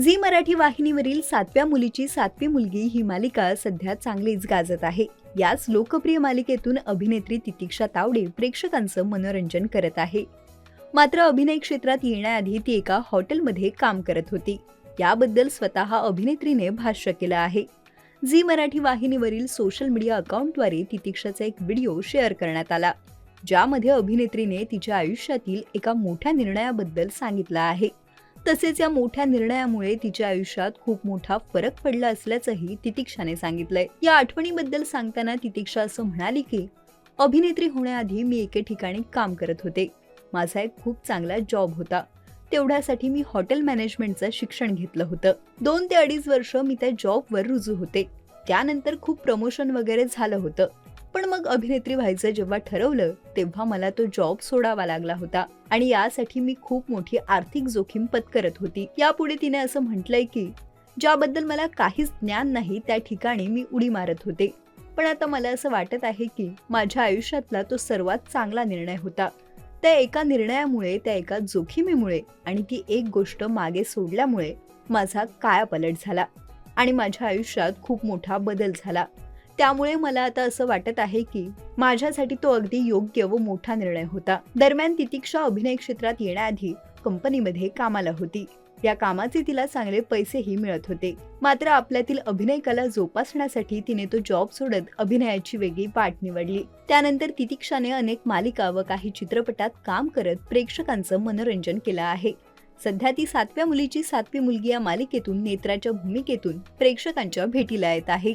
Zee Marathi वाहिनीवरील सातव्या मुलीची सातवी मुलगी ही मालिका सध्या चांगलीच गाजत आहे. याच लोकप्रिय मालिकेतून अभिनेत्री तितिक्षा तावडे प्रेक्षकांचं मनोरंजन करत आहे. मात्र अभिनय क्षेत्रात येण्याआधी ती एका हॉटेलमध्ये काम करत होती. याबद्दल स्वतः अभिनेत्रीने भाष्य केलं आहे. झी मराठी वाहिनीवरील सोशल मीडिया अकाउंटद्वारे तितिक्षाचा एक व्हिडिओ शेअर करण्यात आला. ज्यामध्ये अभिनेत्रीने तिच्या आयुष्यातील एका मोठ्या निर्णयाबद्दल सांगितलं आहे. तसेच या मोठ्या निर्णयामुळे तिच्या आयुष्यात खूप मोठा फरक पडला असल्याचंही तितिक्षाने सांगितलंय. या आठवणीबद्दल सांगताना तितिक्षा असं म्हणाली की अभिनेत्री होण्याआधी मी एके ठिकाणी काम करत होते. माझा एक खूप चांगला जॉब होता. तेवढ्यासाठी मी हॉटेल मॅनेजमेंटचं शिक्षण घेतलं होतं. दोन ते अडीच वर्ष मी त्या जॉबवर रुजू होते. त्यानंतर खूप प्रमोशन वगैरे झालं होतं. पण मग अभिनेत्री व्हायचं जेव्हा ठरवलं तेव्हा मला तो जॉब सोडावा लागला होता. आणि यासाठी मी खूप मोठी आर्थिक जोखीम पत्करत होती. यापुढे तिने असं म्हटलंय की ज्याबद्दल मला काहीच ज्ञान नाही त्या ठिकाणी मी उडी मारत होते. पण आता मला असं वाटत आहे की माझ्या आयुष्यातला तो सर्वात चांगला निर्णय होता. त्या एका निर्णयामुळे त्या एका जोखीमीमुळे आणि ती एक गोष्ट मागे सोडल्यामुळे माझा कायापालट झाला आणि माझ्या आयुष्यात खूप मोठा बदल झाला. त्यामुळे मला आता असं वाटत आहे की माझ्यासाठी तो अगदी योग्य व मोठा निर्णय होता. दरम्यान तितिक्षा अभिनय क्षेत्रात येण्याआधी कंपनीमध्ये कामाला होती. या कामाचे तिला चांगले पैसेही मिळत होते. मात्र आपल्यातील अभिनय कला जोपासण्यासाठी तिने तो जॉब सोडत अभिनयाची वेगळी वाट निवडली. त्यानंतर तितिक्षाने अनेक मालिका व काही चित्रपटात काम करत प्रेक्षकांचं मनोरंजन केलं आहे. सध्या ती सातव्या मुलीची सातवी मुलगी या मालिकेतून नेत्राच्या भूमिकेतून प्रेक्षकांच्या भेटीला येत आहे.